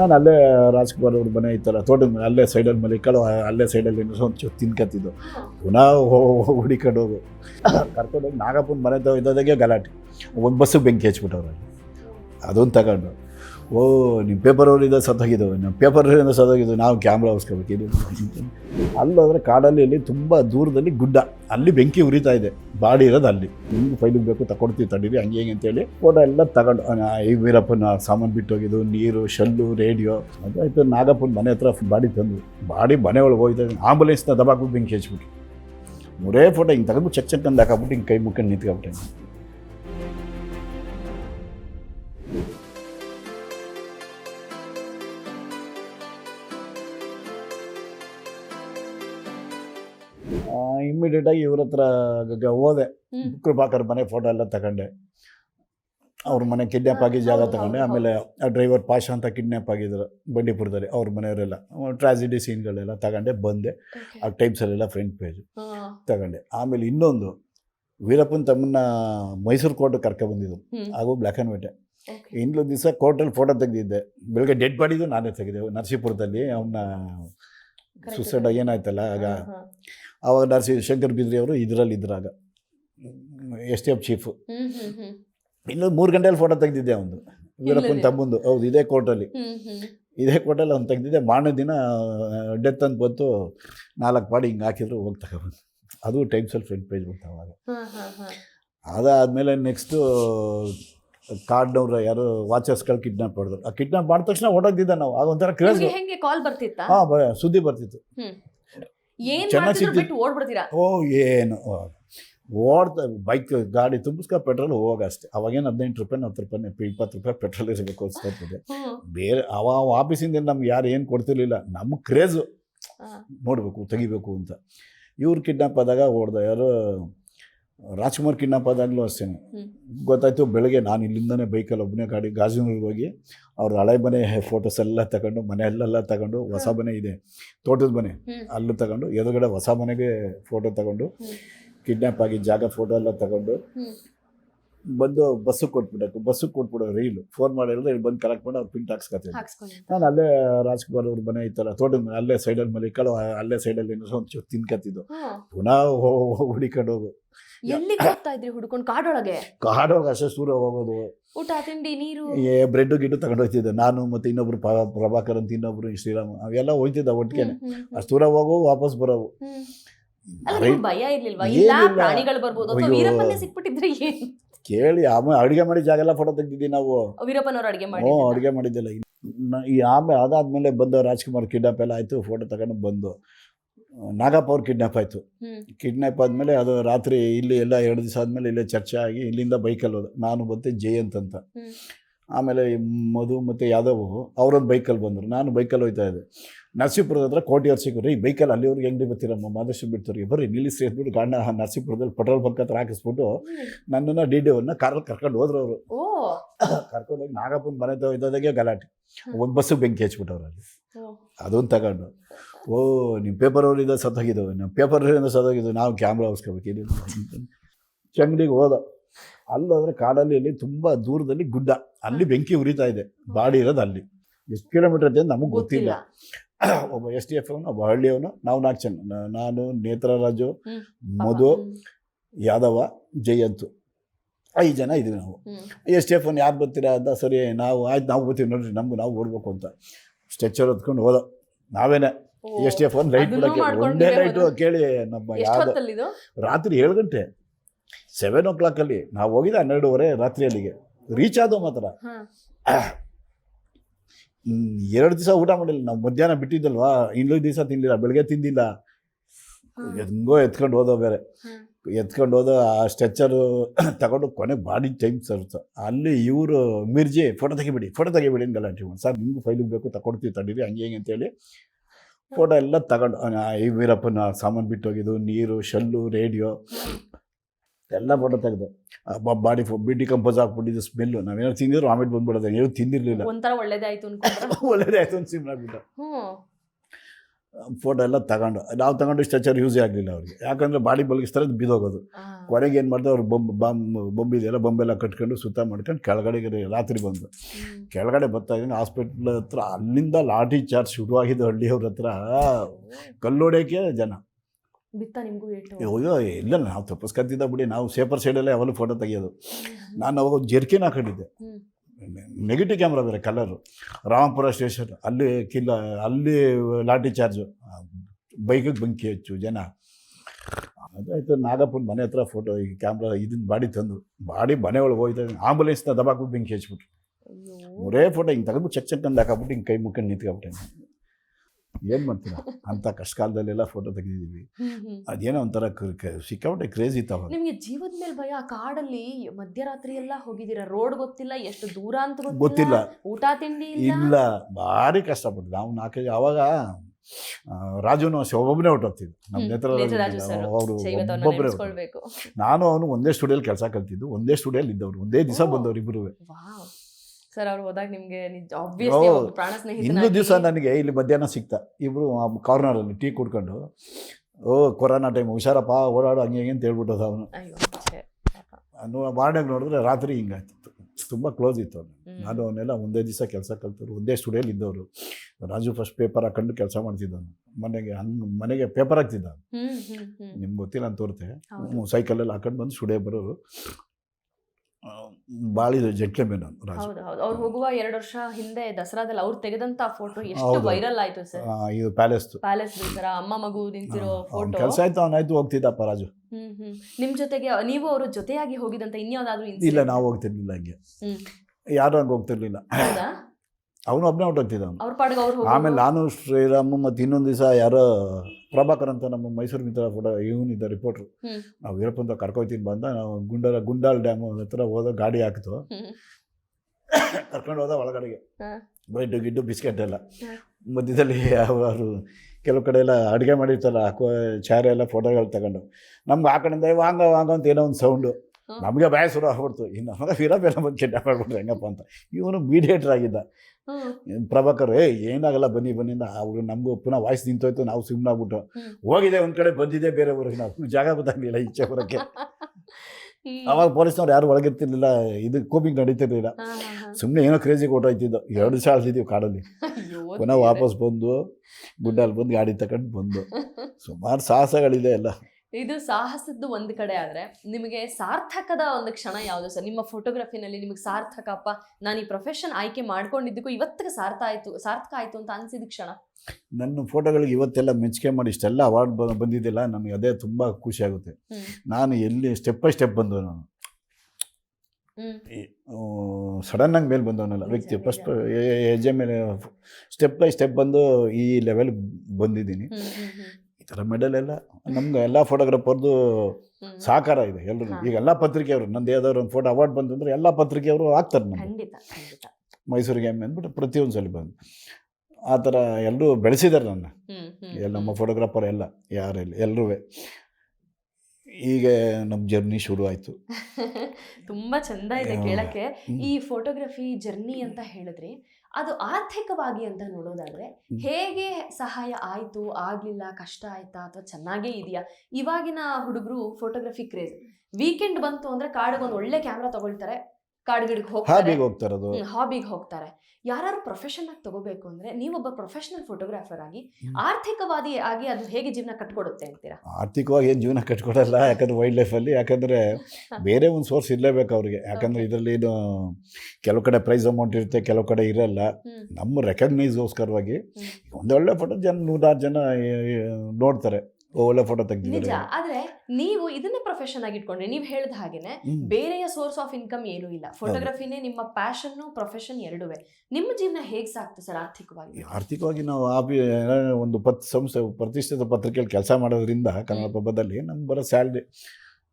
ನಾನು ಅಲ್ಲೇ ರಾಜ್ಕುಮಾರ್ ಅವ್ರ ಮನೆ ಇತ್ತಲ್ಲ ತೋಟದ ಮೇಲೆ ಅಲ್ಲೇ ಸೈಡಲ್ಲಿ ಮಲಿಕಳು ಅಲ್ಲೇ ಸೈಡಲ್ಲಿ ಒಂದು ತಿನ್ಕತ್ತಿದ್ದು. ಪುನಃ ಹುಡಿಕೊಂಡು ಹೋಗು. ಕರ್ಕೊಂಡೋಗಿ ನಾಗಪ್ಪನ ಮನೆ ತೋ ಇದ್ದದಾಗೆ ಗಲಾಟೆ. ಒಂದು ಬಸ್ಸಿಗೆ ಬೆಂಕಿ ಹಚ್ಬಿಟ್ಟವ್ರು ಅದೊಂದು ತಗೊಂಡು. ಓ ನಿಮ್ಮ ಪೇಪರ್ ಅವರಿಂದ ಸತ್ತೋಗಿದ್ದು ನಮ್ಮ ಪೇಪರ್ ಅವರಿಂದ ಸತ್ತೋಗಿದ್ದು ನಾವು ಕ್ಯಾಮ್ರಾ ಹೊಸ್ಕೋಬೇಕು ಇದು ಅಲ್ಲೋದ್ರೆ ಕಾಡಲ್ಲಿ ಇಲ್ಲಿ ತುಂಬ ದೂರದಲ್ಲಿ ಗುಡ್ಡ. ಅಲ್ಲಿ ಬೆಂಕಿ ಉರಿತಾ ಇದೆ. ಬಾಡಿ ಇರೋದು ಅಲ್ಲಿ. ನಿಮ್ಗೆ ಫೈಲಿಗೆ ಬೇಕು ತಗೊಡ್ತೀವಿ ತಡೀರಿ. ಹಂಗೆ ಹಿಂಗೆ ಅಂತೇಳಿ ಫೋಟೋ ಎಲ್ಲ ತಗೊಂಡು ಈ ವೀರಪ್ಪನ ಸಾಮಾನು ಬಿಟ್ಟೋಗಿದ್ದು, ನೀರು, ಶಲ್ಲು, ರೇಡಿಯೋ. ಅದಾಯ್ತು ನಾಗಪ್ಪನ ಮನೆ ಹತ್ರ ಬಾಡಿ ತಂದು. ಬಾಡಿ ಮನೆ ಒಳಗೆ ಹೋಯ್ತು ಆಂಬುಲೆನ್ಸ್ನ ದಬಾಕ್ಬಿಟ್ಟು ಬೆಂಕಿ ಹಚ್ಬಿಟ್ಟು ಮೂರೇ ಫೋಟೋ ಹಿಂಗೆ ತಗೊಂಡು ಚೆಕ್ ಚೆಕ್ ತಂದು ಹಾಕ್ಬಿಟ್ಟು ಹಿಂಗೆ ಕೈ ಮುಕ್ಕೊಂಡು ನಿಂತ್ಕೊಬಿಟ್ಟೆ ಇಮ್ಮಿಡಿಯೇಟಾಗಿ ಇವ್ರ ಹತ್ರ ಗ- ಹೋದೆ. ಕೃಪಾಕರ್ ಮನೆ ಫೋಟೋ ಎಲ್ಲ ತಗೊಂಡೆ. ಅವ್ರ ಮನೆ ಕಿಡ್ನ್ಯಾಪ್ ಆಗಿ ಜಾಗ ಹೌದು, ತಗೊಂಡೆ. ಹೌದು, ಆಮೇಲೆ ಆ ಡ್ರೈವರ್ ಪಾಶ ಅಂತ ಕಿಡ್ನ್ಯಾಪ್ ಆಗಿದ್ರು ಬಂಡೀಪುರದಲ್ಲಿ ಅವ್ರ ಮನೆಯವರೆಲ್ಲ. ಟ್ರಾಜಿಡಿ ಸೀನ್ಗಳೆಲ್ಲ ತಗೊಂಡೆ ಬಂದೆ. ಆ ಟೈಮ್ಸಲ್ಲೆಲ್ಲ ಫ್ರಂಟ್ ಪೇಜ್ ತಗೊಂಡೆ. ಆಮೇಲೆ ಇನ್ನೊಂದು ವೀರಪ್ಪನ ತಮ್ಮನ್ನ ಮೈಸೂರು ಕೋರ್ಟ್ ಕರ್ಕೊಬಂದಿದ್ರು ಬಂದಿದ್ರು. ಹಾಗೂ ಬ್ಲ್ಯಾಕ್ ಆ್ಯಂಡ್ ವೈಟೆ ಇನ್ನೊಂದು ದಿವಸ ಕೋರ್ಟಲ್ಲಿ ಫೋಟೋ ತೆಗೆದಿದ್ದೆ. ಬೆಳಗ್ಗೆ ಡೆಡ್ ಬಾಡಿದು ನಾನೇ ತೆಗೆದೆ. ನರಸೀಪುರದಲ್ಲಿ ಅವನ್ನ ಸುಸೈಡ್ ಏನಾಯ್ತಲ್ಲ ಆಗ ಅವಾಗ ನರಸಿಂಹ ಶಂಕರ್ ಬಿದ್ರಿ ಅವರು ಇದರಲ್ಲಿ ಇದ್ರಾಗ ಎಸ್ ಟಿ ಎಫ್ ಚೀಫು ಇನ್ನು ಮೂರು ಗಂಟೆಯಲ್ಲಿ ಫೋಟೋ ತೆಗೆದಿದ್ದೆ ಅವನು ವೀರಪ್ಪನ? ತಮ್ಮಂದು. ಹೌದು ಇದೇ ಕೋರ್ಟಲ್ಲಿ ಇದೇ ಕೋರ್ಟಲ್ಲಿ ಅವ್ನು ತೆಗೆದಿದ್ದೆ. ಮಾರನೇ ದಿನ ಡೆತ್ ಅಂತ ಬಂತು. ನಾಲ್ಕು ಪಾಡಿ ಹಿಂಗೆ ಹಾಕಿದ್ರು ಹೋಗಿ ತಗೊಬಂದು ಅದು ಟೈಮ್ಸಲ್ಲಿ ಫ್ರಂಟ್ ಪೇಜ್ ಬಂತು ಅವಾಗ. ಅದಾದಮೇಲೆ ನೆಕ್ಸ್ಟು ಕಾರ್ಡ್ನವ್ರು ಯಾರು ವಾಚರ್ಸ್ಗಳು ಕಿಡ್ನಾಪ್ ಮಾಡಿದ್ರು. ಆ ಕಿಡ್ನಾಪ್ ಮಾಡಿದ ತಕ್ಷಣ ಹೊಡೋಗಿದ್ದ ನಾವು. ಆಗ ಒಂಥರ ಕ್ರೇಜ್ ಕಾಲ್ ಬರ್ತಿತ್ತಾ? ಹಾಂ ಸುದ್ದಿ ಬರ್ತಿತ್ತು. ಏನ್ ಬಿಟ್ಟು ಓಡ್ಬಿಡ್ತೀರಾ? ಓ ಏನು ಓಡ್ತಾ ಬೈಕ್ ಗಾಡಿ ತುಂಬಿಸ್ಕೊ ಪೆಟ್ರೋಲ್ ಹೋಗ ಅಷ್ಟೇ. ಅವಾಗೇನು ಹದಿನೆಂಟು ರೂಪಾಯಿ ಹತ್ತು ರೂಪಾಯಿ ಇಪ್ಪತ್ತು ರೂಪಾಯಿ ಪೆಟ್ರೋಲ್ ಇರಬೇಕು ಅನ್ಸ್ತಾ ಬೇರೆ ಅವ ಆಫೀಸಿಂದ ನಮ್ಗೆ ಯಾರು ಏನು ಕೊಡ್ತಿರ್ಲಿಲ್ಲ ನಮ್ಮ ಕ್ರೇಜು ನೋಡಬೇಕು ತೆಗಿಬೇಕು ಅಂತ. ಇವ್ರು ಕಿಡ್ನಾಪ್ ಆದಾಗ ಓಡ್ದ ಯಾರು ರಾಜ್ಕುಮಾರ್ ಕಿಡ್ನಾಪ್ ಆದಾಗಲೂ ಅಷ್ಟೇ. ಗೊತ್ತಾಯ್ತು ಬೆಳಗ್ಗೆ ನಾನು ಇಲ್ಲಿಂದನೇ ಬೈಕಲ್ಲಿ ಒಬ್ಬನೇ ಗಾಡಿ ಗಾಜಿನೂರಿಗೆ ಹೋಗಿ ಅವ್ರ ಹಳೆ ಮನೆ ಫೋಟೋಸ್ ಎಲ್ಲ ತಗೊಂಡು ಮನೆ ಅಲ್ಲೆಲ್ಲ ತಗೊಂಡು ಹೊಸ ಮನೆ ಇದೆ ತೋಟದ ಮನೆ. ಅಲ್ಲೂ ತಗೊಂಡು ಎದುರುಗಡೆ ಹೊಸ ಮನೆಗೆ ಫೋಟೋ ತಗೊಂಡು. ಕಿಡ್ನಾಪ್ ಆಗಿ ಜಾಗ ಫೋಟೋ ಎಲ್ಲ ತಗೊಂಡು. ಬಂದು ಬಸ್ಸಿಗೆ ಕೊಟ್ಬಿಡಬೇಕು ಬಸ್ಸಿಗೆ ಕೊಟ್ಬಿಡೋ ರೈಲು. ಫೋನ್ ಮಾಡಿ ಹೇಳಿದ್ರೆ ಇಲ್ಲಿ ಬಂದು ಕಲೆಕ್ಟ್ ಮಾಡಿ ಅವ್ರು ಪಿಂಟ್ ಹಾಕ್ಸ್ಕೊತೀನಿ. ನಾನು ಅಲ್ಲೇ ರಾಜ್ಕುಮಾರ್ ಅವ್ರ ಮನೆ ಇತ್ತಲ್ಲ ತೋಟದ ಮನೆ ಅಲ್ಲೇ ಸೈಡಲ್ಲಿ ಮಲಿಕಳು ಅಲ್ಲೇ ಸೈಡಲ್ಲಿ ಒಂದು ಚೂರು ತಿನ್ಕತ್ತಿದ್ದು. ಪುನಃ ಹುಡಿಕೊಂಡು ಹೋಗು. ಎಲ್ಲಿ ಹೋಗ್ತಾ ಇದ್ರಿ ಹುಡ್ಕೊಂಡು? ಕಾಡೊಳಗೆ? ಕಾಡೊಳಗೆ ಅಷ್ಟೇ ಸೂರ್ಯ ಹೋಗೋದು. ಊಟ ತಿಂಡಿ ನೀರು? ಏ ಬ್ರೆಡ್ ಗಿಡ್ಡು ತಗೊಂಡು ಹೋಗ್ತಿದ್ದೆ. ನಾನು ಮತ್ತೆ ಇನ್ನೊಬ್ರು ಪ್ರ- ಪ್ರಭಾಕರ್ ಅಂತ ಇನ್ನೊಬ್ರು ಶ್ರೀರಾಮ್ ಅವೆಲ್ಲ ಹೋಯ್ತಿದ್ದ ಒಟ್ಟಿಗೆ. ಅಷ್ಟು ದೂರ ಹೋಗು ವಾಪಸ್ ಬರೋವು. ಭಯ ಇರ್ಲಿಲ್ವಾ? ಇಲ್ಲ ಪ್ರಾಣಿಗಳು ಬರ್ಬೋದು. ಸಿಕ್ಬಿಟ್ಟಿದ್ರೆ ಏನ್? ಕೇಳಿ ಆಮೇಲೆ ಅಡುಗೆ ಮಾಡಿ ಜಾಗ ಎಲ್ಲ ಫೋಟೋ ತೆಗ್ದಿದ್ದೀವಿ ನಾವು. ವೀರಪ್ಪನವ್ರು ಅಡಿಗೆ ಮಾಡಿ ಹ್ಞೂ ಅಡುಗೆ ಮಾಡಿದ್ದಿಲ್ಲ. ಈ ಆಮೇಲೆ ಅದಾದ್ಮೇಲೆ ಬಂದು ರಾಜ್ಕುಮಾರ್ ಕಿಡ್ನಾಪ್ ಎಲ್ಲ ಆಯಿತು ಫೋಟೋ ತಗೊಂಡು ಬಂದು. ನಾಗಪ್ಪ ಅವ್ರು ಕಿಡ್ನಾಪ್ ಆಯಿತು. ಕಿಡ್ನಾಪ್ ಆದಮೇಲೆ ಅದು ರಾತ್ರಿ ಇಲ್ಲಿ ಎಲ್ಲ ಎರಡು ದಿವಸ ಆದಮೇಲೆ ಇಲ್ಲೇ ಚರ್ಚೆ ಆಗಿ ಇಲ್ಲಿಂದ ಬೈಕಲ್ಲಿ ಹೋದ. ನಾನು ಬಂತೆ ಜಯಂತ್ ಅಂತ. ಆಮೇಲೆ ಮಧು ಮತ್ತು ಯಾದವ್ ಅವರೊಂದು ಬೈಕಲ್ಲಿ ಬಂದರು. ನಾನು ಬೈಕಲ್ಲಿ ಹೋಗ್ತಾ ಇದ್ದೆ. ನರಸೀಪುರದ ಹತ್ರ ಕೋಟಿಯವ್ರು ಸಿಕ್ಕರು ಈ ಬೈಕಲ್ಲಿ ಅಲ್ಲಿವ್ರಿಗೆ ಹೆಂಗೆ ಬರ್ತೀರಮ್ಮ ಮಾದೇಶ್ವರ ಬಿಡ್ತಾರೆ ಬರ್ರಿ ನಿಲ್ಲಿಸಿ ಅಂದ್ಬಿಟ್ಟು ಗಾಂಡ ನರಸೀಪುರದಲ್ಲಿ ಪೆಟ್ರೋಲ್ ಬಂಕ್ ಹತ್ರ ಹಾಕಿಸ್ಬಿಟ್ಟು. ನನ್ನನ್ನು ಡಿ ಡಿ ಅವ್ರನ್ನ ಕಾರಲ್ಲಿ ಕರ್ಕೊಂಡು ಹೋದ್ರು ಅವರು. ಕರ್ಕೊಂಡೋಗಿ ನಾಗಪ್ಪನ ಮನೆ ಇದ್ದದಾಗೆ ಗಲಾಟೆ. ಒಂದು ಬಸ್ಸು ಬೆಂಕಿ ಹಚ್ಬಿಟ್ಟವ್ರು ಅಲ್ಲಿ. ಅದೊಂದು ತಗೊಂಡು. ಓ ನಿಮ್ಮ ಪೇಪರ್ ಅವರಿಂದ ಸತ್ತೋಗಿದ್ದಾವೆ. ನಮ್ಮ ಪೇಪರ್ ಅವರಿಂದ ಸತ್ತೋಗಿದ್ದು ನಾವು ಕ್ಯಾಮ್ರಾ ಹೊಸ್ಕೋಬೇಕು ಇಲ್ಲಿ ಚಂಗಡಿಗೆ ಹೋದ. ಅಲ್ಲೋದ್ರೆ ಕಾಡಲ್ಲಿ ಅಲ್ಲಿ ತುಂಬ ದೂರದಲ್ಲಿ ಗುಡ್ಡ. ಅಲ್ಲಿ ಬೆಂಕಿ ಉರಿತಾ ಇದೆ. ಬಾಡಿ ಇರೋದು ಅಲ್ಲಿ. ಎಷ್ಟು ಕಿಲೋಮೀಟರ್ ಇದೆ ನಮಗೆ ಗೊತ್ತಿಲ್ಲ. ಒಬ್ಬ ಎಸ್ ಡಿ ಎಫ್ ಅವನು ಒಬ್ಬ ಹಳ್ಳಿಯವನು ನಾವು ನಾಲ್ಕು ಜನ ನಾನು ನೇತ್ರರಾಜು. ಮಧು ಯಾದವ ಜಯಂತು. ಐದು ಜನ ಇದ್ದೀವಿ ನಾವು. ಎಸ್ ಡಿ ಎಫ್ ಅವ್ನು ಯಾರು ಬರ್ತೀರಾ ಅಂತ ಸರಿ ನಾವು ಆಯ್ತು ನಾವು ಬರ್ತೀವಿ ನೋಡ್ರಿ ನಮ್ಗೆ ನಾವು ಓಡ್ಬೇಕು ಅಂತ. ಸ್ಟ್ರೆಚರ್ ಹೊತ್ಕೊಂಡು ಹೋದ. ನಾವೇನೆ. ಎಸ್ ಡಿ ಎಫ್ ಒಂದು ಲೈಟ್ ಬಿಡೋಕೆ ಬಿಡೋಕ್ಕೆ ಒಂದೇ ಲೈಟು ಕೇಳಿ ನಮ್ಮ ಯಾವ ಯಾವ್ದು ರಾತ್ರಿ ಏಳು ಗಂಟೆ. ಸೆವೆನ್ ಓ ಕ್ಲಾಕಲ್ಲಿ ನಾವು ಹೋಗಿದ್ದೆ ಹನ್ನೆರಡೂವರೆ ರಾತ್ರಿ ಅಲ್ಲಿಗೆ. ರೀಚ್ ಆದವು ಮಾತ್ರ. ಎರಡು ದಿವಸ ಊಟ ಮಾಡಿಲ್ಲ. ನಾವು ಮಧ್ಯಾಹ್ನ ಬಿಟ್ಟಿದ್ದಲ್ವಾ? ಇನ್ನೂ ದಿವಸ ತಿನ್ನಲಿಲ್ಲ ಬೆಳಗ್ಗೆ ತಿಂದಿಲ್ಲ. ಹೆಂಗೋ ಎತ್ಕೊಂಡು ಹೋದೋ ಬೇರೆ. ಎತ್ಕೊಂಡು ಹೋದ ಆ ಸ್ಟ್ರೆಚ್ಚರು ತಗೊಂಡು ಕೊನೆ ಬಾಡಿ ಟೈಮ್ ಸರ್ತು ಅಲ್ಲಿ ಇವರು ಮಿರ್ಜಿ ಫೋಟೋ ತೆಗಿಬಿಡಿ ಫೋಟೋ ತೆಗಿಬಿಡಿ ಅಂತ ಗಲಾಟೆ ಮಾಡಿ ಸರ್ ನಿಮ್ಗೆ ಫೈಲಿಗೆ ಬೇಕು ತಗೊಡ್ತೀವಿ ತಡೀರಿ ಹಂಗೆ ಹೆಂಗೆ ಅಂತೇಳಿ ಫೋಟೋ ಎಲ್ಲ ತಗೊಂಡು ಈ ವೀರಪ್ಪನ ಸಾಮಾನು ಬಿಟ್ಟೋಗಿದ್ದು ನೀರು ಶಲ್ಲು ರೇಡಿಯೋ ಎಲ್ಲ ಫೋಟೋ ತೆಗೆದು. ಬಾಡಿ ಬಿ ಡಿಕಂಪೋಸ್ ಹಾಕ್ಬಿಟ್ಟಿದ್ದು ಸ್ಮೆಲ್ಲು ನಾವೇನಾದ್ರು ತಿಂದಿದ್ರು ಆಮೇಲೆ ಬಂದ್ಬಿಡೋದು. ಏನು ತಿಂದಿರಲಿಲ್ಲ. ಒಂಥರ ಒಳ್ಳೇದಾಯ್ತು ಒಳ್ಳೇದೇ ಆಯ್ತು ಅಂತ ಫೋಟೋ ಎಲ್ಲ ತಗೊಂಡು. ನಾವು ತಗೊಂಡು ಸ್ಟ್ರೆಚರ್ ಯೂಸೇ ಆಗಲಿಲ್ಲ ಅವ್ರಿಗೆ. ಯಾಕಂದರೆ ಬಾಡಿ ಬಲಗಿಸ್ತಾರೆ ಬಿದ್ದೋಗೋದು ಕೊನೆಗೆ ಏನು ಮಾಡಿದೆ ಅವ್ರು ಬೊಂಬ್ ಬಾಂಬ್ ಬೊಂಬಿದೆಲ್ಲ ಬೊಂಬೆಲ್ಲ ಕಟ್ಕೊಂಡು ಸುತ್ತ ಮಾಡ್ಕೊಂಡು ಕೆಳಗಡೆಗೆ ರಾತ್ರಿ ಬಂದು. ಕೆಳಗಡೆ ಬರ್ತಾ ಇದ್ದೀನಿ ಹಾಸ್ಪಿಟ್ಲ್ ಹತ್ರ ಅಲ್ಲಿಂದ ಲಾಠಿ ಚಾರ್ಜ್ ಶುರುವಾಗಿದ್ದು ಹಳ್ಳಿಯವ್ರ ಹತ್ರ. ಕಲ್ಲೊಡೆಯೋಕೆ ಜನ. ಬಿತ್ತ ನಿಮಗೂ ಅಯ್ಯೋ ಇಲ್ಲ ನಾವು ತಪ್ಪಿಸ್ಕೊಂತಿದ್ದ ಬಿಡಿ ನಾವು ಸೇಪರ್ ಸೈಡಲ್ಲೇ ಅವಲು ಫೋಟೋ ತೆಗೆಯೋದು ನಾನು ಅವಾಗ ಜರ್ಕಿನ್ ಹಾಕೊಂಡಿದ್ದೆ. ನೆಗೆಟಿವ್ ಕ್ಯಾಮ್ರಾ ಬೇರೆ ಕಲರು ರಾಮಪುರ ಸ್ಟೇಷನ್ ಅಲ್ಲಿ ಕಿಲ್ಲ ಅಲ್ಲಿ ಲಾಠಿ ಚಾರ್ಜು ಬೈಕಿಗೆ ಬೆಂಕಿ ಹೆಚ್ಚು ಜನ ಅದಾಯ್ತು ನಾಗಪ್ಪನ ಮನೆ ಹತ್ರ ಫೋಟೋ ಈ ಕ್ಯಾಮ್ರಾ ಇದನ್ನ ಬಾಡಿ ತಂದು ಬಾಡಿ ಮನೆ ಒಳಗೆ ಹೋಯ್ತು ಆಂಬುಲೆನ್ಸ್ನ ದಬಾಕ್ಬಿಟ್ಟು ಬೆಂಕಿ ಹಚ್ಬಿಟ್ರು. ಮೂರೇ ಫೋಟೋ ಹಿಂಗೆ ತೆಗೆದ್ಬಿಟ್ಟು ಚೆಕ್ ಚೆಕ್ ತಂದು ಹಾಕಾಬಿಟ್ಟು ಹಿಂಗೆ ಕೈ ಮುಖಂಡು ನಿಂತ್ಕೊಬಿಟ್ಟೆ ಏನು ಮಾಡ್ತೀರಾ? ಅಂಥ ಕಷ್ಟ ಕಾಲದಲ್ಲೆಲ್ಲ ಫೋಟೋ ತೆಗೆದಿದ್ದೀವಿ. ಅದೇನೋ ಒಂಥರ ಸಿಕ್ಕಾಪಟ್ಟೆ ಕ್ರೇಜ್ ಇತ್ತು ನಿಮ್ಗೆ ಜೀವದ ಮೇಲೆ ಭಯ ಆ ಕಾಡಲ್ಲಿ ಮಧ್ಯರಾತ್ರಿ ಎಲ್ಲ ಹೋಗಿದ್ದೀರಾ? ರೋಡ್ ಗೊತ್ತಿಲ್ಲ ಎಷ್ಟು ದೂರ ಅಂತ ಗೊತ್ತಿಲ್ಲ? ಊಟ ತಿಂಡಿ ಇಲ್ಲ? ಭಾರಿ ಕಷ್ಟಪಟ್ಟು. ನಾವು ನಾಲ್ಕೈದು ಅವಾಗ ಆ, ರಾಜುನು ಒಬ್ಬೊಬ್ಬನೇ ಹೊಟ್ಟೋಗ್ತಿದ್ದು ನಮ್ಮ. ನೇತ್ರ ಅವರು ಒಬ್ಬೊಬ್ಬರೇ ನಾನು ಅವನು ಒಂದೇ ಸ್ಟುಡಿಯೋಲಿ ಕೆಲಸ ಕಲ್ತಿದ್ದು ಒಂದೇ ಸ್ಟುಡಿಯೋಲಿ ಇದ್ದವರು. ಒಂದೇ ದಿವಸ ಬಂದವರು ಇಬ್ಬರು ಸರ್ ಅವ್ರು ಹೋದಾಗ ನಿಮ್ಗೆ ಆಬ್ವಿಯಸ್ಲಿ ಪ್ರಾಣ ಇನ್ನೂ ದಿವಸ ನನಗೆ ಇಲ್ಲಿ ಮಧ್ಯಾಹ್ನ ಸಿಕ್ತಾ. ಇಬ್ಬರು ಕಾರ್ನರಲ್ಲಿ ಟೀ ಕುಡ್ಕೊಂಡು ಓ ಕೊರೋನಾ ಟೈಮ್ ಹುಷಾರಪ್ಪ ಓಡಾಡು ಹಂಗೆ ಹಂಗೆ ಅಂತ ಹೇಳ್ಬಿಟ್ಟದ ಅವನು. ವಾರ್ಡಾಗ ನೋಡಿದ್ರೆ ರಾತ್ರಿ ಹಿಂಗಾಯ್ತಿತ್ತು. ತುಂಬ ಕ್ಲೋಸ್ ಇತ್ತು ಅವನು. ನಾನು ಅವನ್ನೆಲ್ಲ ಒಂದೇ ದಿವಸ ಕೆಲಸ ಕಲ್ತವ್ರು ಒಂದೇ ಸ್ಟುಡಿಯೋಲಿ ಇದ್ದವರು. ರಾಜು ಫಸ್ಟ್ ಪೇಪರ್ ಹಾಕೊಂಡು ಕೆಲಸ ಮಾಡ್ತಿದ್ದವನು. ಮನೆಗೆ ಹಂಗೆ ಮನೆಗೆ ಪೇಪರ್ ಹಾಕ್ತಿದ್ದ ನಿಮ್ಗೆ ಗೊತ್ತಿಲ್ಲ ಅಂತ ತೋರ್ತೆ. ಸೈಕಲ್ ಸೈಕಲಲ್ಲಿ ಹಾಕೊಂಡು ಬಂದು ಸ್ಟುಡಿಯೋ ಬರೋರು. ಬಾಳಿದ ಜೆಂಟ್ಲೆಮೆನ್ ರಾಜು. ಹೌದು ಹೌದು ಅವ್ರು ಹೋಗುವ ಎರಡು ವರ್ಷ ಹಿಂದೆ ದಸರಾದಲ್ಲಿ ಅವ್ರು ತೆಗೆದಂತ ಫೋಟೋ ಎಷ್ಟು ವೈರಲ್ ಆಯ್ತು ಸರ್. ಇದು ಪ್ಯಾಲೆಸ್ ಪ್ಯಾಲೇಸ್ ಸರ್ ಅಮ್ಮ ಮಗು ನಿಂತಿರೋ ಫೋಟೋ ಕೆಲಸ ಆಯ್ತು ಅವನಾಯ್ತು ಹೋಗ್ತಿದ್ದಪ್ಪ ರಾಜು. ಹ್ಮ್ ಹ್ಮ್. ನಿಮ್ ಜೊತೆಗೆ ನೀವು ಅವರು ಜೊತೆಯಾಗಿ ಹೋಗಿದಂತ ಇನ್ಯಾವ್ದಾದ್ರು ಇಲ್ಲ ನಾವು ಹೋಗ್ತಿರ್ಲಿಲ್ಲ ಹಂಗೆ. ಯಾರು ಹಂಗೆ ಹೋಗ್ತಿರ್ಲಿಲ್ಲ. ಹೌದಾ? ಅವನು ಒಬ್ಬನೇ ಹೊಟ್ಟೋಗ್ತಿದ್ದ ಅವನು ಅವ್ರ ಪಾಡ್ಗೆ ಅವ್ರು ಆಮೇಲೆ ನಾನು ಶ್ರೀರಾಮು ಮತ್ತು ಇನ್ನೊಂದು ದಿವಸ ಯಾರೋ ಪ್ರಭಾಕರ್ ಅಂತ ನಮ್ಮ ಮೈಸೂರು ಮಿತ್ರ ಫೋಟೋ ಇವನಿದ್ದ ರಿಪೋರ್ಟ್ರು ನಾವು ನಾವು ವೀರಪ್ಪಂತ ಕರ್ಕೊಯ್ತೀನಿ ಬಂದ ನಾವು ಗುಂಡಾಲ ಗುಂಡಾಲ್ ಡ್ಯಾಮ್ ಹತ್ರ ಹೋದ ಗಾಡಿ ಹಾಕ್ತು. ಕರ್ಕೊಂಡು ಹೋದ ಒಳಗಡೆಗೆ. ಬ್ರೆಡ್ಡು ಗಿಡ್ಡು ಬಿಸ್ಕೆಟ್ ಎಲ್ಲ. ಮಧ್ಯದಲ್ಲಿ ಅವರು ಕೆಲವು ಕಡೆ ಎಲ್ಲ ಅಡುಗೆ ಮಾಡಿರ್ತಾರಲ್ಲ ಹಾಕುವ ಚಾರೆ ಎಲ್ಲ ಫೋಟೋಗಳು ತಗೊಂಡು. ನಮ್ಗೆ ಆ ಕಡೆಯಿಂದ "ಏ, ವಾಂಗ ವಾಂಗ ಅಂತ ಏನೋ ಒಂದು ಸೌಂಡು ನಮಗೆ ಭಯ ಶುರು ಆಗ್ಬಿಡ್ತು. ಇನ್ನು ನಮಗೆ ವೀರಪ್ಪೆಲ್ಲ ಬಂದು ಕೆಟ್ಟ ಮಾಡ್ಬಿಟ್ರೆ ಹೆಂಗಪ್ಪ ಅಂತ. ಇವನು ಮೀಡಿಯೇಟ್ರ್ ಆಗಿದ್ದ. ಪ್ರಭಾಕರ್ ಏ ಏನಾಗಲ್ಲ ಬನ್ನಿ ಬನ್ನಿ ಅಂತ ಅವ್ರು ನಮಗೂ ಪುನಃ ವಾಯ್ಸ್ ನಿಂತೋಯ್ತು ನಾವು ಸುಮ್ಮನೆ ಆಗ್ಬಿಟ್ಟು ಹ್ಮ್. ಹೋಗಿದೆ ಒಂದು ಕಡೆ ಬಂದಿದೆ ಬೇರೆ ಊರಿಗೆ ನಾವು ಜಾಗ ಗೊತ್ತಾಗಲಿಲ್ಲ ಈಚೆ ಬರೋಕ್ಕೆ. ಅವಾಗ ಪೊಲೀಸ್ನವ್ರು ಯಾರು ಒಳಗಿರ್ತಿರ್ಲಿಲ್ಲ ಇದು ಕೋಪಿಂಗ್ ನಡೀತಿರ್ಲಿಲ್ಲ. ಸುಮ್ಮನೆ ಏನೋ ಕ್ರೇಜಿ ಕೊಟ್ಟೋಯ್ತಿದ್ದು ಎರಡು ದಿವಸ ಇದ್ದೀವಿ ಕಾಡಲ್ಲಿ ಪುನಃ. ವಾಪಸ್ ಬಂದು ಗುಡ್ಡಲ್ಲಿ ಬಂದು ಗಾಡಿ ತಗೊಂಡು ಬಂದು ಸುಮಾರು ಸಾಹಸಗಳಿದೆ ಎಲ್ಲ ಇದು ಸಾಹಸದ್ದು ಒಂದು ಕಡೆ ಆದರೆ ನಿಮಗೆ ಸಾರ್ಥಕದ ಒಂದು ಕ್ಷಣ ಯಾವುದು ಸರ್? ನಿಮ್ಮ ಫೋಟೋಗ್ರಫಿನಲ್ಲಿ ನಿಮಗೆ ಸಾರ್ಥಕಪ್ಪ ನಾನು ಈ ಪ್ರೊಫೆಷನ್ ಆಯ್ಕೆ ಮಾಡ್ಕೊಂಡಿದ್ದಕ್ಕೂ ಇವತ್ತಿಗೆ ಸಾರ್ಥ ಆಯಿತು ಸಾರ್ಥಕ ಆಯಿತು ಅಂತ ಅನ್ಸಿದ ಕ್ಷಣ? ನನ್ನ ಫೋಟೋಗಳಿಗೆ ಇವತ್ತೆಲ್ಲ ಮೆಚ್ಚುಗೆ ಮಾಡಿ ಇಷ್ಟೆಲ್ಲ ಅವಾರ್ಡ್ ಬಂದಿದ್ದಿಲ್ಲ ನಮಗೆ ಅದೇ ತುಂಬ ಖುಷಿ ಆಗುತ್ತೆ. ನಾನು ಎಲ್ಲಿ ಸ್ಟೆಪ್ ಬೈ ಸ್ಟೆಪ್ ಬಂದು ನಾನು. ಸಡನ್ ಸಡನ್ನಾಗಿ ಮೇಲೆ ಬಂದವನಲ್ಲ ವ್ಯಕ್ತಿ. ಫಸ್ಟ್ ಹೆಜ್ಜೆ ಮೇಲೆ ಸ್ಟೆಪ್ ಬೈ ಸ್ಟೆಪ್ ಬಂದು ಈ ಲೆವೆಲ್ ಬಂದಿದ್ದೀನಿ. ಥರ ಮೆಡಲ್ ಎಲ್ಲ ನಮ್ಗೆ ಎಲ್ಲ ಫೋಟೋಗ್ರಾಫರ್ದು ಸಾಕಾರ ಸಹಕಾರ ಇದೆ ಎಲ್ಲರೂ ಈಗ ಎಲ್ಲ ಪತ್ರಿಕೆಯವರು ನಂದು ಯಾವ್ದಾದ್ರು ಒಂದು ಫೋಟೋ ಅವಾರ್ಡ್ ಬಂತಂದ್ರೆ ಎಲ್ಲ ಪತ್ರಿಕೆಯವರು ಆಗ್ತಾರೆ ನಮ್ಗೆ. ಮೈಸೂರಿಗೆ ಎಮ್ಮೆ ಅಂದ್ಬಿಟ್ಟು ಪ್ರತಿಯೊಂದು ಸಲ ಬಂದು. ಆ ಥರ ಎಲ್ಲರೂ ಬೆಳೆಸಿದ್ದಾರೆ ನನ್ನ. ಎಲ್ಲ ನಮ್ಮ ಫೋಟೋಗ್ರಾಫರ್ ಎಲ್ಲ ಯಾರೆಲ್ಲ ಎಲ್ಲರೂ ಈಗ ನಮ್ಮ ಜರ್ನಿ ಶುರು ಆಯಿತು. ತುಂಬಾ ಚಂದ ಇದೆ. ಕೇಳಕ್ಕೆ. ಈ ಫೋಟೋಗ್ರಫಿ ಜರ್ನಿ ಅಂತ ಹೇಳಿದ್ರಿ ಅದು ಆರ್ಥಿಕವಾಗಿ ಅಂತ ನೋಡೋದಾದ್ರೆ ಹೇಗೆ ಸಹಾಯ ಆಯಿತು ಆಗ್ಲಿಲ್ಲ ಕಷ್ಟ ಆಯ್ತಾ ಅಥವಾ ಚೆನ್ನಾಗೇ ಇದೆಯಾ? ಇವಾಗಿನ ಹುಡುಗರು ಫೋಟೋಗ್ರಫಿ ಕ್ರೇಜ್ ವೀಕೆಂಡ್ ಬಂತು ಅಂದ್ರೆ ಕಾಡಿಗೆ ಒಂದು ಒಳ್ಳೆ ಕ್ಯಾಮ್ರಾ ತಗೊಳ್ತಾರೆ. ಕಾಡ್ಗಿಡ್ಗೆ ಹೋಗ್ತಾರೆ. ಹಾಬಿಗೆ ಹೋಗ್ತಾರದು. ಹಾಬಿಗೆ ಹೋಗ್ತಾರೆ. ಯಾರು ಪ್ರೊಫೆಷನ್ ಆಗಿ ತಗೋಬೇಕು ಅಂದ್ರೆ ನೀವೊಬ್ಬ ಪ್ರೊಫೆಷನಲ್ ಫೋಟೋಗ್ರಾಫರ್ ಆಗಿ. ಆರ್ಥಿಕವಾದಿ ಆಗಿ ಅದು ಹೇಗೆ ಜೀವನ ಕಟ್ಕೊಡುತ್ತೆ ಅಂತೀರಾ? ಆರ್ಥಿಕವಾಗಿ ಏನು ಜೀವನ ಕಟ್ಕೊಡಲ್ಲ ಯಾಕಂದ್ರೆ ವೈಲ್ಡ್ ಲೈಫಲ್ಲಿ ಯಾಕಂದ್ರೆ ಬೇರೆ ಒಂದು ಸೋರ್ಸ್ ಇರಲೇಬೇಕು ಅವ್ರಿಗೆ. ಯಾಕಂದ್ರೆ ಇದರಲ್ಲಿ ಏನು ಕೆಲವು ಕಡೆ ಪ್ರೈಸ್ ಅಮೌಂಟ್ ಇರುತ್ತೆ ಕೆಲವು ಕಡೆ ಇರಲ್ಲ. ನಮ್ಮ ರೆಕಗ್ನೈಸ್ಗೋಸ್ಕರವಾಗಿ. ಒಂದೊಳ್ಳೆ ಫೋಟೋ ಜನ ನೂರಾರು ಜನ ನೋಡ್ತಾರೆ. ಒಳ್ಳೆ ಫೋಟೋ ನಿಜ. ತೆಗ್ದಿದ್ದಾರೆ ಆದ್ರೆ ನೀವು ಇದನ್ನ ಪ್ರೊಫೆಷನ್ ಆಗಿ ಇಟ್ಕೊಂಡ್ರೆ ನೀವು ಹೇಳಿದ ಹಾಗೇನೆ. ಬೇರೆಯ ಸೋರ್ಸ್ ಆಫ್ ಇನ್ಕಮ್ ಏನೂ ಇಲ್ಲ. ಫೋಟೋಗ್ರಫಿನೇ ನಿಮ್ಮ ಪ್ಯಾಷನ್ ಪ್ರೊಫೆಷನ್ ಎರಡುವೆ. ನಿಮ್ಮ ಜೀವನ ಹೇಗ್ ಸಾಕ್ತು ಸರ್ ಆರ್ಥಿಕವಾಗಿ? ಆರ್ಥಿಕವಾಗಿ ನಾವು ಆಫಿ ಒಂದು ಪತ್ ಸಂಸ್ಥೆ ಪ್ರತಿಷ್ಠಿತ ಪತ್ರಿಕೆಯಲ್ಲಿ ಕೆಲಸ ಮಾಡೋದ್ರಿಂದ ಕನ್ನಡ ಪಬ್ಬದಲ್ಲಿ ನಮ್ಗೆ ಬರೋ ಸ್ಯಾಲ್ರಿ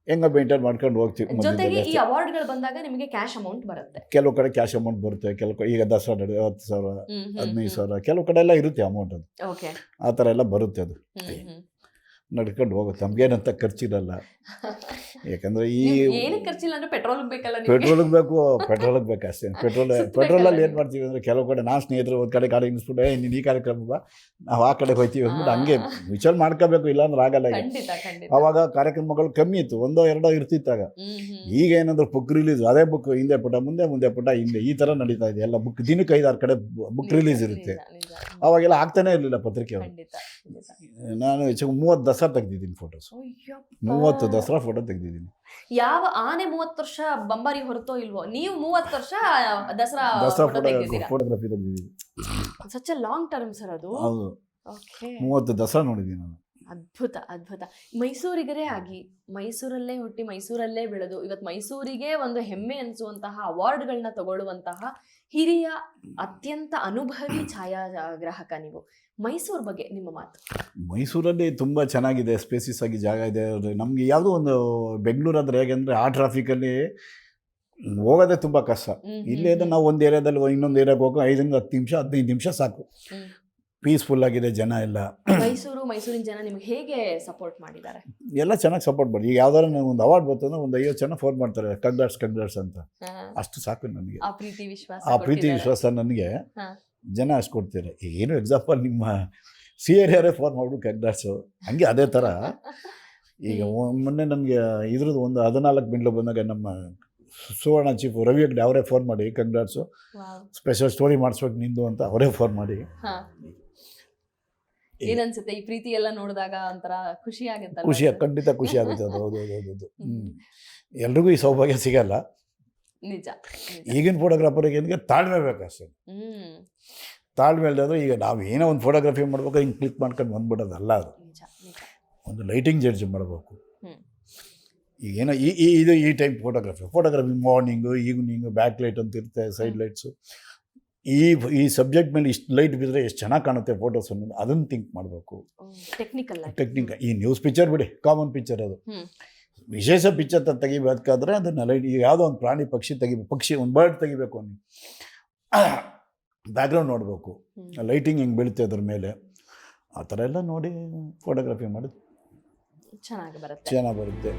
ಹೆಂಗ ಮೇಂಟೈನ್ ಮಾಡ್ಕೊಂಡು ಹೋಗ್ತೀವಿ ಜೊತೆಗೆ ಈ. ಅವಾರ್ಡ್ಗಳು ಬಂದಾಗ ನಿಮಗೆ ಕ್ಯಾಶ್ ಅಮೌಂಟ್ ಬರುತ್ತೆ. ಕೆಲವು ಕಡೆ ಕ್ಯಾಶ್ ಅಮೌಂಟ್ ಬರುತ್ತೆ ಕೆಲವು ಕಡೆ ಈಗ ದಸರಾ ನಡೆ ಹತ್ತು ಸಾವಿರ ಹದಿನೈದು ಸಾವಿರ ಕೆಲವು ಕಡೆ ಎಲ್ಲ ಇರುತ್ತೆ ಅಮೌಂಟ್ ಅದು. ಓಕೆ ಆ ಥರ ಎಲ್ಲ ಬರುತ್ತೆ ಅದು. ನಡ್ಕೊಂಡು ಹೋಗುತ್ತೆ ನಮ್ಗೇನಂತ ಖರ್ಚಿರಲ್ಲ. ಯಾಕಂದರೆ ಈ ಖರ್ಚಿಲ್ಲ ಅಂದ್ರೆ ಪೆಟ್ರೋಲ್ ಬೇಕಲ್ಲ ಪೆಟ್ರೋಲಿಗೆ ಬೇಕು ಪೆಟ್ರೋಲಿಗೆ ಬೇಕು ಅಷ್ಟೇ. ಪೆಟ್ರೋಲ್ ಪೆಟ್ರೋಲಲ್ಲಿ ಏನು ಮಾಡ್ತೀವಿ ಅಂದರೆ ಕೆಲವು ಕಡೆ ನಾನು ಸ್ನೇಹಿತರು ಒಂದು ಕಡೆ ಗಾಡಿ ನಿಲ್ಲಿಸ್ಬಿಟ್ಟು ಏ ನೀನು ಈ ಕಾರ್ಯಕ್ರಮ ಬಾ ನಾವು ಆ ಕಡೆ ಹೋಗ್ತೀವಿ ಅಂದ್ಬಿಟ್ಟು ಹಂಗೆ ವಿಚಾರ ಮಾಡ್ಕೋಬೇಕು ಇಲ್ಲಾಂದ್ರೆ ಆಗಲ್ಲ ಅವಾಗ ಕಾರ್ಯಕ್ರಮಗಳು ಕಮ್ಮಿ ಇತ್ತು ಒಂದೋ ಎರಡೋ ಇರ್ತಿತ್ತಾಗ ಈಗ ಏನಂದ್ರೆ ಬುಕ್ ರಿಲೀಸ್ ಅದೇ ಬುಕ್ ಹಿಂದೆ ಪುಟ ಮುಂದೆ ಮುಂದೆ ಪುಟ ಹಿಂದೆ ಈ ಥರ ನಡೀತಾ ಇದೆ. ಎಲ್ಲ ಬುಕ್ ದಿನಕ್ಕೆ ಐದಾರು ಕಡೆ ಬುಕ್ ರಿಲೀಸ್ ಇರುತ್ತೆ. ಅವಾಗೆಲ್ಲ ಆಗ್ತಾನೆ ಇರಲಿಲ್ಲ ಪತ್ರಿಕೆ. ನಾನು ಹೆಚ್ಚು ಮೂವತ್ತು ದಸರಾ ತೆಗ್ದಿದ್ದೀನಿ ಫೋಟೋಸ್. ಮೂವತ್ತು ದಸರಾ ಫೋಟೋ ತೆಗ್ದಿದ್ದೀನಿ. ಯಾವ ಆನೆ ಮೂವತ್ತು ವರ್ಷ ಬಂಬಾರಿ ಹೊರತೋ ಇಲ್ವೋ? ನೀವು ಮೂವತ್ತು ವರ್ಷ ದಸರಾ ದಸರಾ ಫೋಟೋ ಫೋಟೋಗ್ರಫಿ ತೆಗ್ದಿದ್ದೀನಿ. ಸಚ್ ಲಾಂಗ್ ಟರ್ಮ್ ಸರ್ ಅದು. ಹೌದು. ಮೂವತ್ತು ದಸರಾ ನೋಡಿದ್ದೀನಿ ನಾನು. ಅದ್ಭುತ ಅದ್ಭುತ. ಮೈಸೂರಿಗರೇ ಆಗಿ ಮೈಸೂರಲ್ಲೇ ಹುಟ್ಟಿ ಮೈಸೂರಲ್ಲೇ ಬೆಳೆದು ಇವತ್ತು ಮೈಸೂರಿಗೆ ಒಂದು ಹೆಮ್ಮೆ ಅನಿಸುವಂತಹ ಅವಾರ್ಡ್ಗಳನ್ನ ತಗೊಳ್ಳುವಂತಹ ಹಿರಿಯ ಅತ್ಯಂತ ಅನುಭವಿ ಛಾಯಾಗ್ರಾಹಕ ನೀವು. ಮೈಸೂರು ಬಗ್ಗೆ ನಿಮ್ಮ ಮಾತು. ಮೈಸೂರಲ್ಲಿ ತುಂಬ ಚೆನ್ನಾಗಿದೆ ಸ್ಪೇಸಿಸ್ ಆಗಿ ಜಾಗ ಇದೆ. ನಮಗೆ ಯಾವುದೋ ಒಂದು ಬೆಂಗಳೂರಾದ್ರೆ ಹೇಗೆಂದರೆ ಆ ಟ್ರಾಫಿಕಲ್ಲಿ ಹೋಗೋದೇ ತುಂಬ ಕಷ್ಟ. ಇಲ್ಲೇ. ನಾವು ಒಂದು ಏರಿಯಾದಲ್ಲಿ ಇನ್ನೊಂದು ಏರಿಯಾಗೆ ಹೋಗೋ ಐದರಿಂದ ಹತ್ತು ನಿಮಿಷ ಹದಿನೈದು ನಿಮಿಷ ಸಾಕು. ಪೀಸ್ಫುಲ್ ಆಗಿದೆ ಜನ ಎಲ್ಲ. ಮೈಸೂರು ಮೈಸೂರಿನ ಜನ ನಿಮ್ಗೆ ಹೇಗೆ ಸಪೋರ್ಟ್ ಮಾಡಿದ್ದಾರೆ? ಎಲ್ಲ ಚೆನ್ನಾಗಿ ಸಪೋರ್ಟ್ ಮಾಡಿ. ಈಗ ಯಾವ್ದಾರು ನನಗೆ ಒಂದು ಅವಾರ್ಡ್ ಬಂತಂದ್ರೆ ಒಂದು ಐವತ್ತು ಜನ ಫೋನ್ ಮಾಡ್ತಾರೆ ಕಂಗ್ರಾಟ್ಸ್ ಕಂಗ್ರಾಟ್ಸ್ ಅಂತ. ಅಷ್ಟು ಸಾಕು ನನಗೆ. ಆ ಪ್ರೀತಿ ವಿಶ್ವಾಸ ಆ ಪ್ರೀತಿ ವಿಶ್ವಾಸ ನನಗೆ. ಜನ ಅಷ್ಟು ಕೊಡ್ತಾರೆ. ಏನು ಎಕ್ಸಾಂಪಲ್ ನಿಮ್ಮ ಸಿ ಯಾರೇ ಫೋನ್ ಮಾಡ್ಬಿಟ್ಟು ಕಂಗ್ರಾಟ್ಸು ಹಂಗೆ ಅದೇ ಥರ ಈಗ ಮೊನ್ನೆ ನನಗೆ ಇದ್ರದ್ದು ಒಂದು ಹದಿನಾಲ್ಕು ಬಿಂಡ್ಲು ಬಂದಾಗ ನಮ್ಮ ಸುವರ್ಣ ಚೀಫ್ ರವಿ ಹೆಗ್ಡೆ ಅವರೇ ಫೋನ್ ಮಾಡಿ ಕಂಗ್ರಾಟ್ಸು ಸ್ಪೆಷಲ್ ಸ್ಟೋರಿ ಮಾಡಿಸ್ಬೇಕು ನಿಂದು ಅಂತ ಅವರೇ ಫೋನ್ ಮಾಡಿ. ಏನನ್ಸುತ್ತೆ? ಈ ಪ್ರೀತಿ ಎಲ್ಲ ನೋಡಿದಾಗ ಒಂಥರ ಖುಷಿ ಆಗುತ್ತೆ ಖುಷಿ ಖಂಡಿತ ಖುಷಿ ಆಗುತ್ತೆ. ಅದು ಹೌದು ಹೌದು ಹೌದು ಹ್ಮ್. ಎಲ್ರಿಗೂ ಈ ಸೌಭಾಗ್ಯ ಸಿಗಲ್ಲ. ನಿಜ. ಈಗಿನ ಫೋಟೋಗ್ರಾಫರಿಗೆ ಏನಿಗೆ ತಾಳ್ಮೆ ಬೇಕಷ್ಟೇ. ಹ್ಮ್. ತಾಳ್ಮೆ ಇಲ್ಲದ್ರೆ ಈಗ ನಾವು ಏನೋ ಒಂದು ಫೋಟೋಗ್ರಫಿ ಮಾಡ್ಬೇಕು ಹಿಂಗೆ ಕ್ಲಿಕ್ ಮಾಡ್ಕೊಂಡು ಬಂದ್ಬಿಡೋದಲ್ಲ ಅದು. ನಿಜ ನಿಜ. ಒಂದು ಲೈಟಿಂಗ್ ಜಡ್ಜ್ ಮಾಡಬೇಕು. ಹ್ಮ್. ಈಗ ಏನೋ ಈ ಈ ಇದು ಈ type photography photography morning evening back light ಅಂತ ಇರುತ್ತೆ ಸೈಡ್ ಲೈಟ್ಸು ಈ ಈ ಸಬ್ಜೆಕ್ಟ್ ಮೇಲೆ ಇಷ್ಟು ಲೈಟ್ ಬಿದ್ದರೆ ಎಷ್ಟು ಚೆನ್ನಾಗಿ ಕಾಣುತ್ತೆ ಫೋಟೋಸ್ ಅನ್ನೋದು ಅದನ್ನು ಥಿಂಕ್ ಮಾಡಬೇಕು. ಟೆಕ್ನಿಕಲ್ ಟೆಕ್ನಿಕಲ್ ಟೆಕ್ನಿಕ್ ಈ ನ್ಯೂಸ್ ಪಿಕ್ಚರ್ ಬಿಡಿ ಕಾಮನ್ ಪಿಕ್ಚರ್ ಅದು. ವಿಶೇಷ ಪಿಕ್ಚರ್ ತೆಗಿಬೇಕಾದ್ರೆ ಅದನ್ನ ಲೈಟ್ ಈಗ ಯಾವುದೋ ಒಂದು ಪ್ರಾಣಿ ಪಕ್ಷಿ ತೆಗಿಬೇಕು ಪಕ್ಷಿ ಒಂದು ಬರ್ಡ್ ತೆಗಿಬೇಕು ಅನ್ನಿ. ಬ್ಯಾಕ್ಗ್ರೌಂಡ್ ನೋಡಬೇಕು. ಲೈಟಿಂಗ್ ಹೆಂಗೆ ಬೀಳುತ್ತೆ ಅದ್ರ ಮೇಲೆ. ಆ ಥರ ಎಲ್ಲ ನೋಡಿ ಫೋಟೋಗ್ರಫಿ ಮಾಡಿ ಚೆನ್ನಾಗಿ ಬರುತ್ತೆ. ಚೆನ್ನಾಗಿ ಬರುತ್ತೆ.